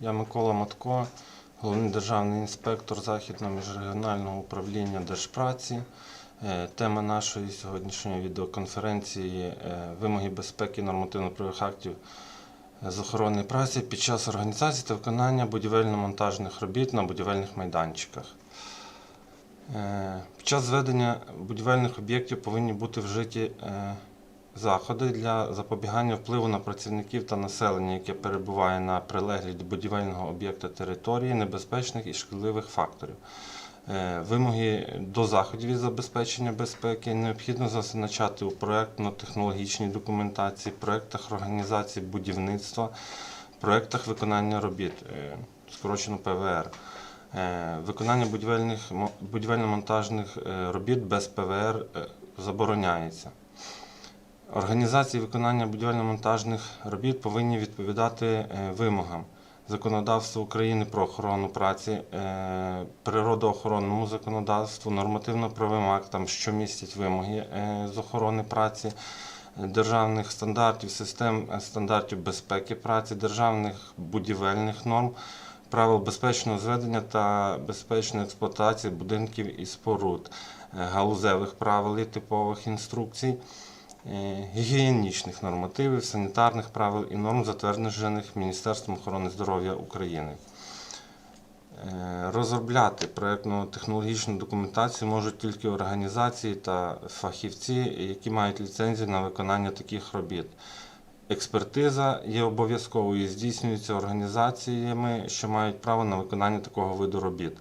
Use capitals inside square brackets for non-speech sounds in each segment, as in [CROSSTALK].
Я Микола Матко, головний державний інспектор Західного міжрегіонального управління Держпраці. Е, Тема нашої сьогоднішньої відеоконференції е, вимоги безпеки нормативно-правових актів з охорони праці під час організації та виконання будівельно-монтажних робіт на будівельних майданчиках. Е, Під час зведення будівельних об'єктів повинні бути вжиті е, заходи для запобігання впливу на працівників та населення, яке перебуває на прилеглій до будівельного об'єкта території небезпечних і шкідливих факторів. Е, Вимоги до заходів із забезпечення безпеки необхідно зазначати у проектно-технологічній документації, проектах організації будівництва, проектах виконання робіт, е, скорочено ПВР. Е, Виконання будівельних мо- будівельно-монтажних робіт без ПВР забороняється. Організації виконання будівельно-монтажних робіт повинні відповідати е, вимогам законодавства України про охорону праці, е, природоохоронному законодавству, нормативно-правовим актам, що містять вимоги е, з охорони праці, державних стандартів, систем стандартів безпеки праці, державних будівельних норм, правил безпечного зведення та безпечної експлуатації будинків і споруд, галузевих правил і типових інструкцій гігієнічних нормативів, санітарних правил і норм, затверджених Міністерством охорони здоров'я України. Е, Розробляти проєктно-технологічну документацію можуть тільки організації та фахівці, які мають ліцензію на виконання таких робіт. Експертиза є обов'язковою і здійснюється організаціями, що мають право на виконання такого виду робіт.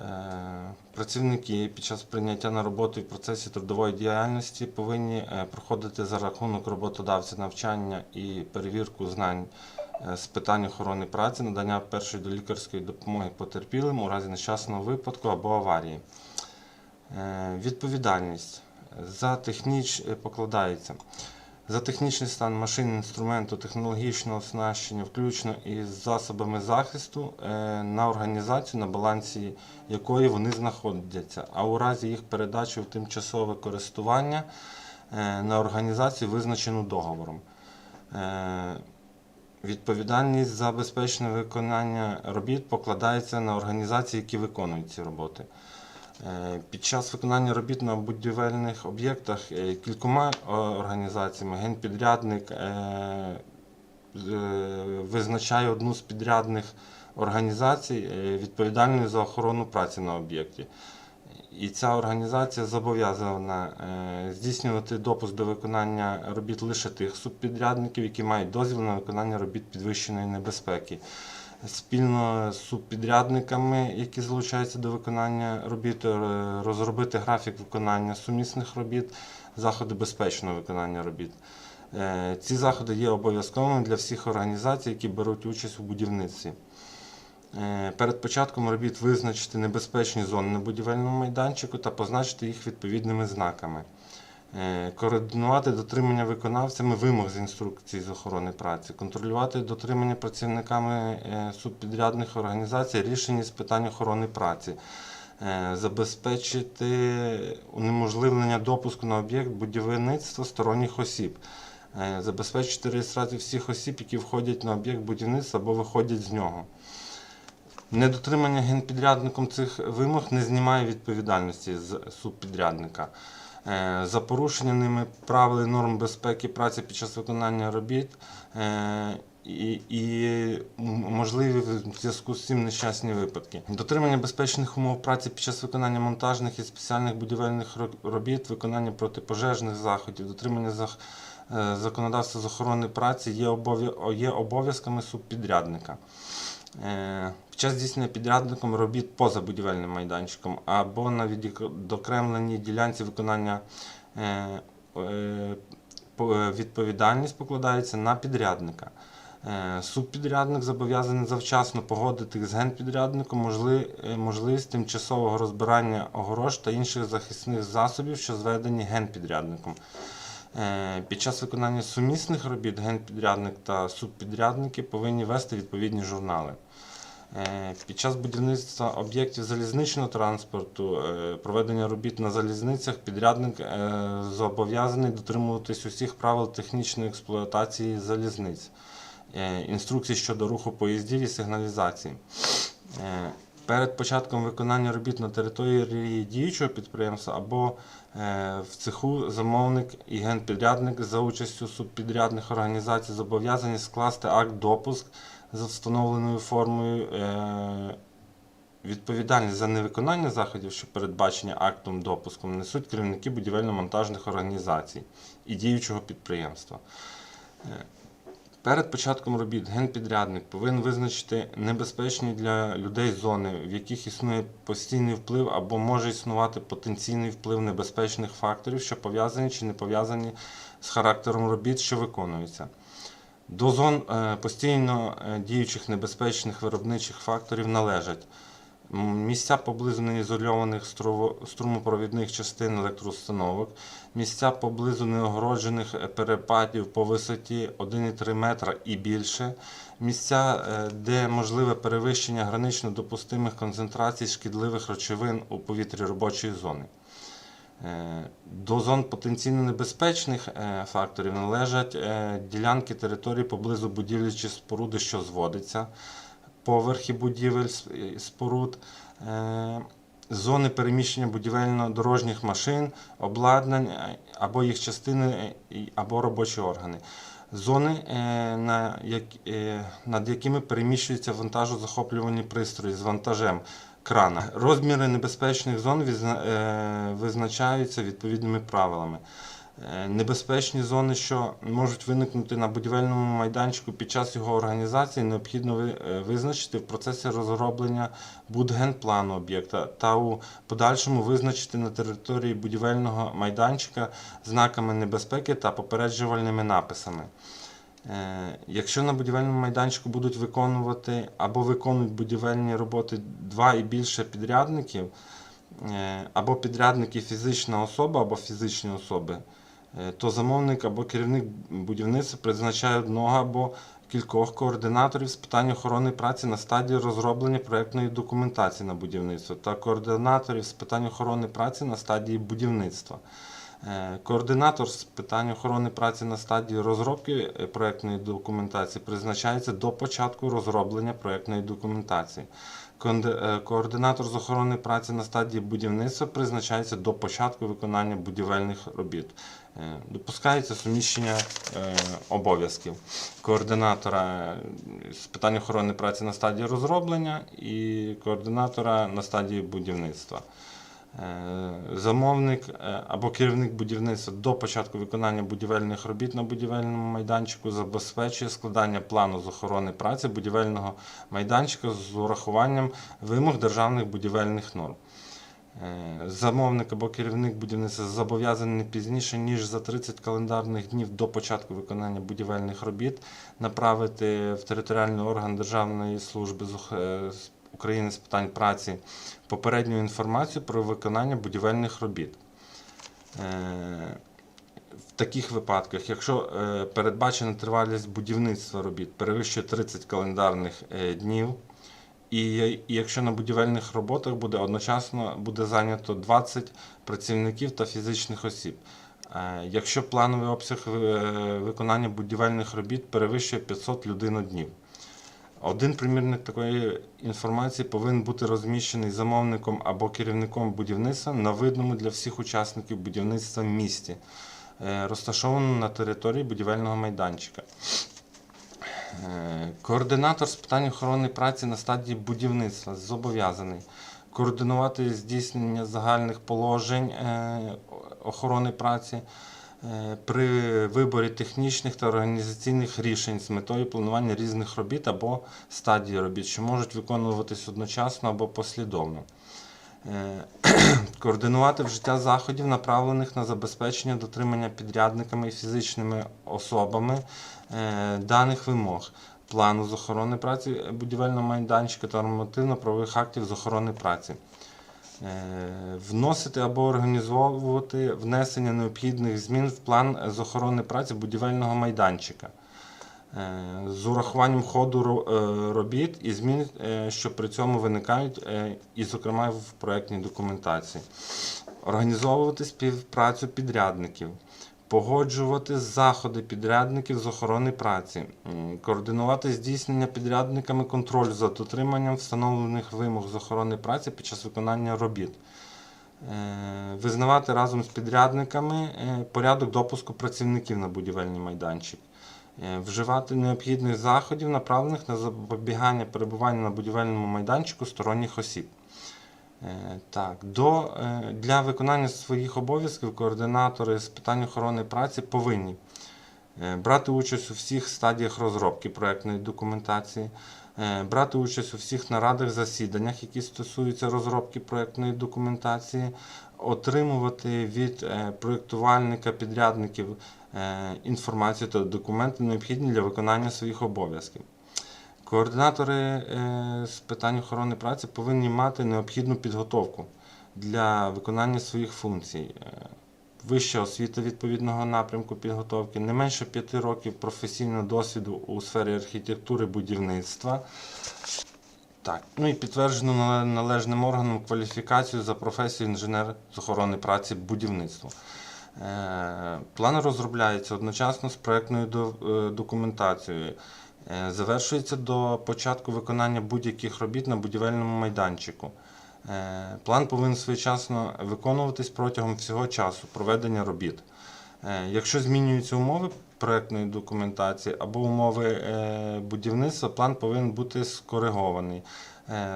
Е, Працівники під час прийняття на роботу в процесі трудової діяльності повинні е, проходити за рахунок роботодавця навчання і перевірку знань е, з питань охорони праці, надання першої долікарської допомоги потерпілим у разі нещасного випадку або аварії. Відповідальність за техніч покладається за технічний стан машин, інструменту, технологічного оснащення, включно із засобами захисту е, на організацію, на балансі якої вони знаходяться, а у разі їх передачі в тимчасове користування е, на організацію, визначену договором. Е, Відповідальність за безпечне виконання робіт покладається на організації, які виконують ці роботи. Е, Під час виконання робіт на будівельних об'єктах е, кількома е, організаціями генпідрядник визначає одну з підрядних організацій відповідальною за охорону праці на об'єкті. І ця організація зобов'язана здійснювати допуск до виконання робіт лише тих субпідрядників, які мають дозвіл на виконання робіт підвищеної небезпеки. Спільно з субпідрядниками, які залучаються до виконання робіт, е, розробити графік виконання сумісних робіт, заходи безпечного виконання робіт. Е, Ці заходи є обов'язковими для всіх організацій, які беруть участь у будівництві. Е, Перед початком робіт визначити небезпечні зони на будівельному майданчику та позначити їх відповідними знаками. Е, Координувати дотримання виконавцями вимог з інструкцій з охорони праці, контролювати дотримання працівниками е, субпідрядних організацій рішень з питань охорони праці, Е, забезпечити унеможливлення допуску на об'єкт будівництва сторонніх осіб, забезпечити реєстрацію всіх осіб, які входять на об'єкт будівництва або виходять з нього. Недотримання генпідрядником цих вимог не знімає відповідальності з субпідрядника. Е, За порушення ними правил і норм безпеки праці під час виконання робіт е, і, і можливі в зв'язку з цим нещасні випадки. Дотримання безпечних умов праці під час виконання монтажних і спеціальних будівельних робіт, виконання протипожежних заходів, дотримання зах- е, законодавства з охорони праці є обов'я- є обов'язками субпідрядника. Е, Під час здійснення підрядником робіт поза будівельним майданчиком або на відокремленій ділянці виконання е, е, по- відповідальність покладається на підрядника. Субпідрядник зобов'язаний завчасно погодити з генпідрядником можливість тимчасового розбирання огорож та інших захисних засобів, що зведені генпідрядником. Е, Під час виконання сумісних робіт генпідрядник та субпідрядники повинні вести відповідні журнали. Е, Під час будівництва об'єктів залізничного транспорту, е, проведення робіт на залізницях, підрядник зобов'язаний дотримуватись усіх правил технічної експлуатації залізниць. інструкцій щодо руху поїздів і сигналізації. Е, Перед початком виконання робіт на території діючого підприємства або е, в цеху замовник і генпідрядник за участю субпідрядних організацій зобов'язані скласти акт допуск за встановленою формою. е, Відповідальність за невиконання заходів, що передбачені актом допуском, несуть керівники будівельно-монтажних організацій і діючого підприємства. Перед початком робіт генпідрядник повинен визначити небезпечні для людей зони, в яких існує постійний вплив або може існувати потенційний вплив небезпечних факторів, що пов'язані чи не пов'язані з характером робіт, що виконуються. До зон е, постійно е, діючих небезпечних виробничих факторів належать місця поблизу неізольованих струмопровідних частин електроустановок, місця поблизу неогороджених е, перепадів по висоті 1,3 метра і більше, місця, е, де можливе перевищення гранично допустимих концентрацій шкідливих речовин у повітрі робочої зони. Е, До зон потенційно небезпечних факторів належать ділянки території поблизу будівлі чи споруди, що зводиться, поверхи будівель споруд, е, зони переміщення будівельно-дорожніх машин, обладнань е, або їх частини е, або робочі органи. Зони, е, е, над якими переміщуються вантажозахоплювані пристрої з вантажем крана. Розміри небезпечних зон е, визначаються відповідними правилами. Е, Небезпечні зони, що можуть виникнути на будівельному майданчику під час його організації, необхідно е, визначити в процесі розроблення будгенплану об'єкта та у подальшому визначити на території будівельного майданчика знаками небезпеки та попереджувальними написами. Е, Якщо на будівельному майданчику будуть виконувати або виконують будівельні роботи два і більше підрядників, або підрядники фізична особа або фізичні особи, то замовник або керівник будівництва призначає одного або кількох координаторів з питань охорони праці на стадії розроблення проєктної документації на будівництво та координаторів з питань охорони праці на стадії будівництва. Е, Координатор з питань охорони праці на стадії розробки е, проектної документації призначається до початку розроблення проектної документації. Е, Координатор з охорони праці на стадії будівництва призначається до початку виконання будівельних робіт. Е, Допускається суміщення е, обов'язків координатора е, з питань охорони праці на стадії розроблення і координатора на стадії будівництва. Замовник або керівник будівництва до початку виконання будівельних робіт на будівельному майданчику забезпечує складання плану з охорони праці будівельного майданчика з урахуванням вимог державних будівельних норм. Е, Замовник або керівник будівництва зобов'язаний не пізніше, ніж за 30 календарних днів до початку виконання будівельних робіт направити в територіальний орган Державної служби е, України з питань праці попередню інформацію про виконання будівельних робіт. Е, В таких випадках, якщо передбачена тривалість будівництва робіт перевищує 30 календарних днів, і, якщо на будівельних роботах буде одночасно буде зайнято 20 працівників та фізичних осіб. Е, Якщо плановий обсяг е, виконання будівельних робіт перевищує 500 людиноднів. Один примірник такої інформації повинен бути розміщений замовником або керівником будівництва на видному для всіх учасників будівництва місці, е, розташованому на території будівельного майданчика. Е, Координатор з питань охорони праці на стадії будівництва зобов'язаний координувати здійснення загальних положень е, охорони праці е, при виборі технічних та організаційних рішень з метою планування різних робіт або стадії робіт, що можуть виконуватись одночасно або послідовно. [CLEARS THROAT] Координувати вжиття заходів, направлених на забезпечення дотримання підрядниками і фізичними особами даних вимог, плану з охорони праці будівельного майданчика та нормативно-правових актів з охорони праці. Е, Вносити або організовувати внесення необхідних змін в план з охорони праці будівельного майданчика. Е, З урахуванням ходу е, робіт і змін, е, що при цьому виникають, е, і, зокрема, в проєктній документації. Організовувати співпрацю підрядників, Погоджувати заходи підрядників з охорони праці, координувати здійснення підрядниками контролю за дотриманням встановлених вимог з охорони праці під час виконання робіт, Е, визнавати разом з підрядниками е, порядок допуску працівників на будівельний майданчик, Е, вживати необхідних заходів, направлених на запобігання перебування на будівельному майданчику сторонніх осіб. Е, Так, до, е, для виконання своїх обов'язків координатори з питань охорони праці повинні е, брати участь у всіх стадіях розробки проектної документації, брати участь у всіх нарадах, засіданнях, які стосуються розробки проектної документації, отримувати від проєктувальника підрядників інформацію та документи, необхідні для виконання своїх обов'язків. Координатори е, з питань охорони праці повинні мати необхідну підготовку для виконання своїх функцій. Е, Вища освіта відповідного напрямку підготовки, не менше п'яти років професійного досвіду у сфері архітектури будівництва. Так, ну і підтверджено належним органом кваліфікацію за професією інженер з охорони праці будівництва. Е, План розробляється одночасно з проектною е, документацією. Е, Завершується до початку виконання будь-яких робіт на будівельному майданчику. Е, План повинен своєчасно виконуватись протягом всього часу проведення робіт. Е, Якщо змінюються умови проектної документації або умови будівництва, план повинен бути скоригований.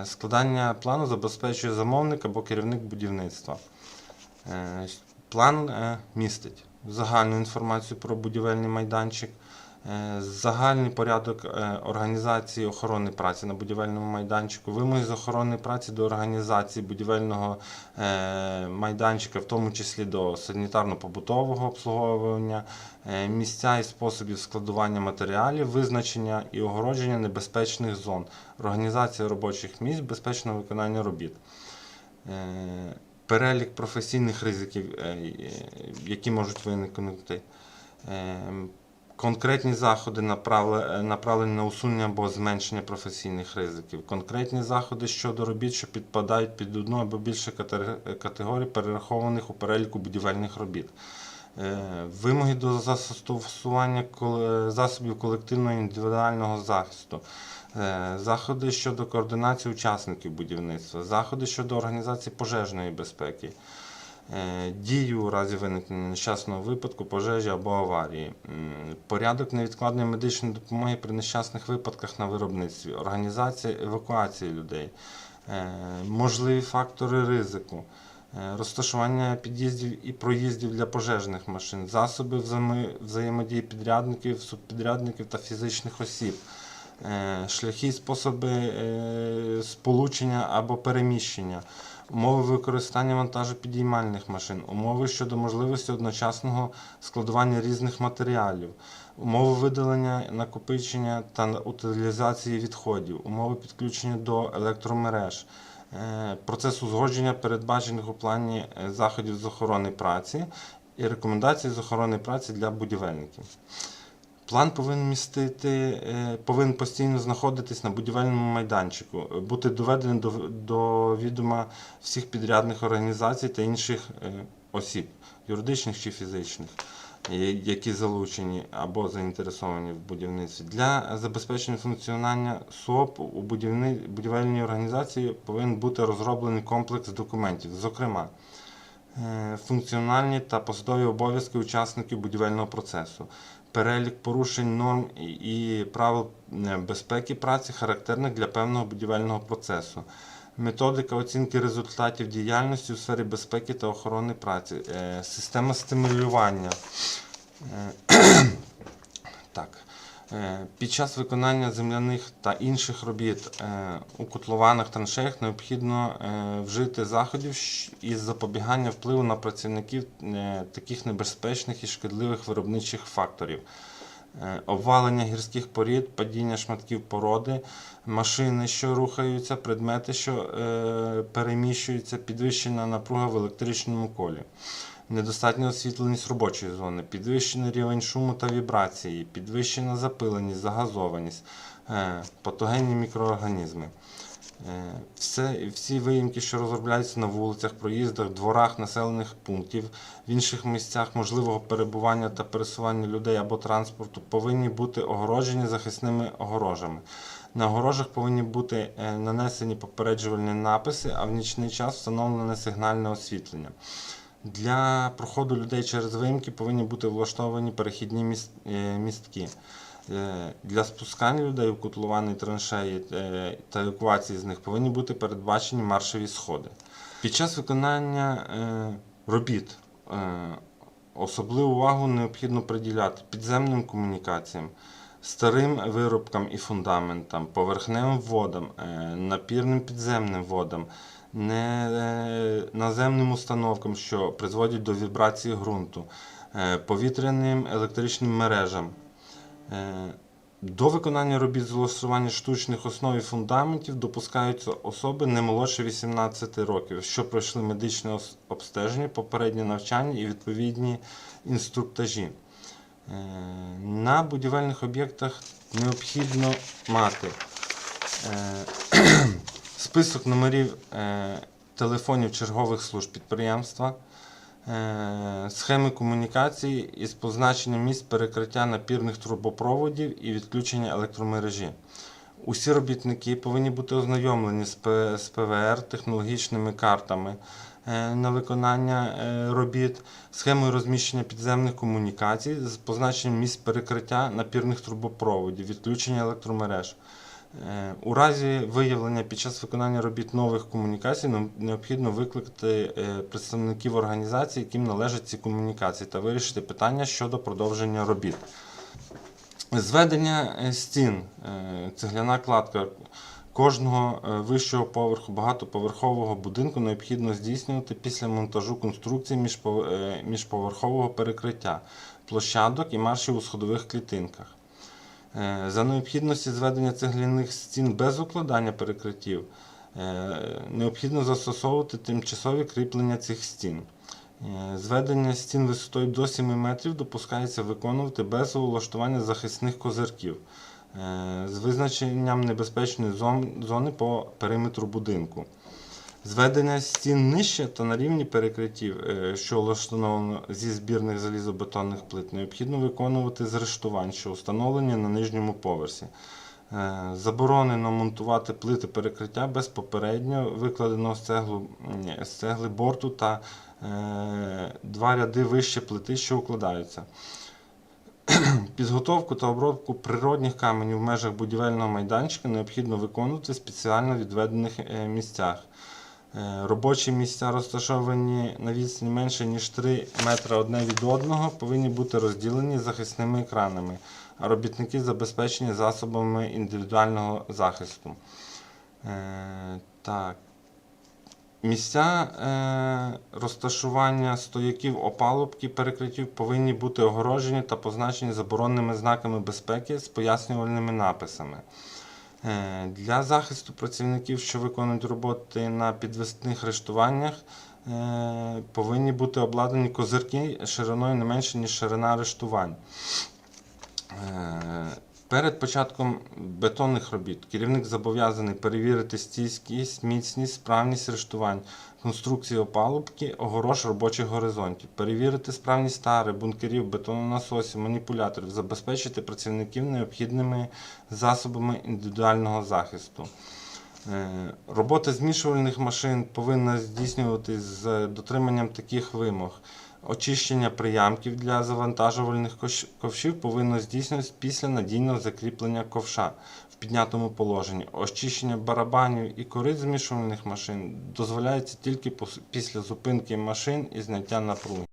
Складання плану забезпечує замовник або керівник будівництва. План містить загальну інформацію про будівельний майданчик, загальний порядок е, організації охорони праці на будівельному майданчику, вимоги з охорони праці до організації будівельного е, майданчика, в тому числі до санітарно-побутового обслуговування, е, місця і способів складування матеріалів, визначення і огородження небезпечних зон, організація робочих місць, безпечного виконання робіт. Е, Перелік професійних ризиків, е, е, які можуть виникнути. Е, Конкретні заходи е, направлені на усунення або зменшення професійних ризиків. Конкретні заходи щодо робіт, що підпадають під одну або більше категорій, перерахованих у переліку будівельних робіт. Е, Вимоги до застосування засобів колективного індивідуального захисту. Е, Заходи щодо координації учасників будівництва, заходи щодо організації пожежної безпеки, е, дії у разі виникнення нещасного випадку, пожежі або аварії, порядок невідкладної медичної допомоги при нещасних випадках на виробництві, організація евакуації людей, е, можливі фактори ризику. е, Розташування під'їздів і проїздів для пожежних машин, засоби взаємодії підрядників, субпідрядників та фізичних осіб, шляхи і способи сполучення або переміщення, умови використання вантажопідіймальних машин, умови щодо можливості одночасного складування різних матеріалів, умови видалення, накопичення та утилізації відходів, умови підключення до електромереж. е, Процес узгодження передбачених у плані е, заходів з охорони праці і рекомендацій з охорони праці для будівельників. План повинен містити, е, повинен постійно знаходитись на будівельному майданчику, е, бути доведений до, до відома всіх підрядних організацій та інших е, осіб, юридичних чи фізичних, які залучені або заінтересовані в будівництві. Для забезпечення функціонування СОП у будівельній організації повинен бути розроблений комплекс документів, зокрема. Функціональні та посадові обов'язки учасників будівельного процесу, перелік порушень норм і правил е, безпеки праці, характерних для певного будівельного процесу, методика оцінки результатів діяльності у сфері безпеки та охорони праці, е, система стимулювання. Е, [CLEARS THROAT] Так. Е, Під час виконання земляних та інших робіт е, у котлованих траншеях необхідно е, вжити заходів із запобігання впливу на працівників таких небезпечних і шкідливих виробничих факторів. Обвалення гірських порід, падіння шматків породи, машини, що рухаються, предмети, що переміщуються, підвищена напруга в електричному колі недостатня освітленість робочої зони, підвищений рівень шуму та вібрації, підвищена запиленість, загазованість, е, патогенні мікроорганізми. Е, Все, всі виїмки, що розробляються на вулицях, проїздах, дворах населених пунктів, в інших місцях можливого перебування та пересування людей або транспорту, повинні бути огороджені захисними огорожами. На огорожах повинні бути е, нанесені попереджувальні написи, а в нічний час встановлене сигнальне освітлення. Для проходу людей через виїмки повинні бути влаштовані перехідні е, містки. Е, Для спускання людей у котловані траншеї е, та евакуації з них повинні бути передбачені маршові сходи. Під час виконання робіт особливу увагу необхідно приділяти підземним комунікаціям, старим виробкам і фундаментам, поверхневим водам, е, напірним підземним водам, не е, наземним установкам, що призводять до вібрації ґрунту, е, повітряним електричним мережам. До виконання робіт з влаштування штучних основ і фундаментів допускаються особи не молодше 18 років, що пройшли медичне обстеження, попереднє навчання і відповідні інструктажі. Е, На будівельних об'єктах необхідно мати е, [CLEARS THROAT] список номерів е, телефонів чергових служб підприємства, схеми комунікації із позначенням місць перекриття напірних трубопроводів і відключення електромережі. Усі робітники повинні бути ознайомлені з ПВР, технологічними картами на виконання е, робіт, схемою розміщення підземних комунікацій з позначенням місць перекриття напірних трубопроводів, відключення електромереж. Е, У разі виявлення під час виконання робіт нових комунікацій необхідно викликати е, представників організацій, яким належать ці комунікації, та вирішити питання щодо продовження робіт. Зведення е, стін, е, цегляна кладка кожного е, вищого поверху багатоповерхового будинку необхідно здійснювати після монтажу конструкції е, міжповерхового перекриття, площадок і маршів у сходових клітинках. Е, За необхідності зведення цегляних стін без укладання перекриттів необхідно застосовувати тимчасові кріплення цих стін. Зведення стін висотою до 7 метрів допускається виконувати без улаштування захисних козирків з визначенням небезпечної зони по периметру будинку. Зведення стін нижче та на рівні перекриттів, е, що влаштовано зі збірних залізобетонних плит, необхідно виконувати з рештувань, що встановлені на нижньому поверсі. Е, Заборонено монтувати плити перекриття без попередньо викладеного з, цеглу, з цегли борту та е, два ряди вище плити, що укладаються. [CLEARS THROAT] Підготовку та обробку природних каменів в межах будівельного майданчика необхідно виконувати в спеціально відведених е, місцях. Е, Робочі місця, розташовані на відстані менше ніж 3 метри одне від одного, повинні бути розділені захисними екранами, а робітники забезпечені засобами індивідуального захисту. Е, Так. Місця е, розташування стояків опалубки перекриттів повинні бути огорожені та позначені забороненими знаками безпеки з пояснювальними написами. Е, Для захисту працівників, що виконують роботи на підвісних рештуваннях, е, повинні бути обладнані козирки шириною не менше, ніж ширина рештувань. Перед початком бетонних робіт керівник зобов'язаний перевірити стійкість, міцність, справність рештувань, конструкції опалубки, огорош робочих горизонтів, перевірити справність тари, бункерів, бетононасосів, маніпуляторів, забезпечити працівників необхідними засобами індивідуального захисту. Е, Робота змішувальних машин повинна здійснюватись з дотриманням таких вимог. Очищення приямків для завантажувальних ковшів повинно здійснюватися після надійного закріплення ковша в піднятому положенні. Очищення барабанів і корит змішувальних машин дозволяється тільки після зупинки машин і зняття напруги.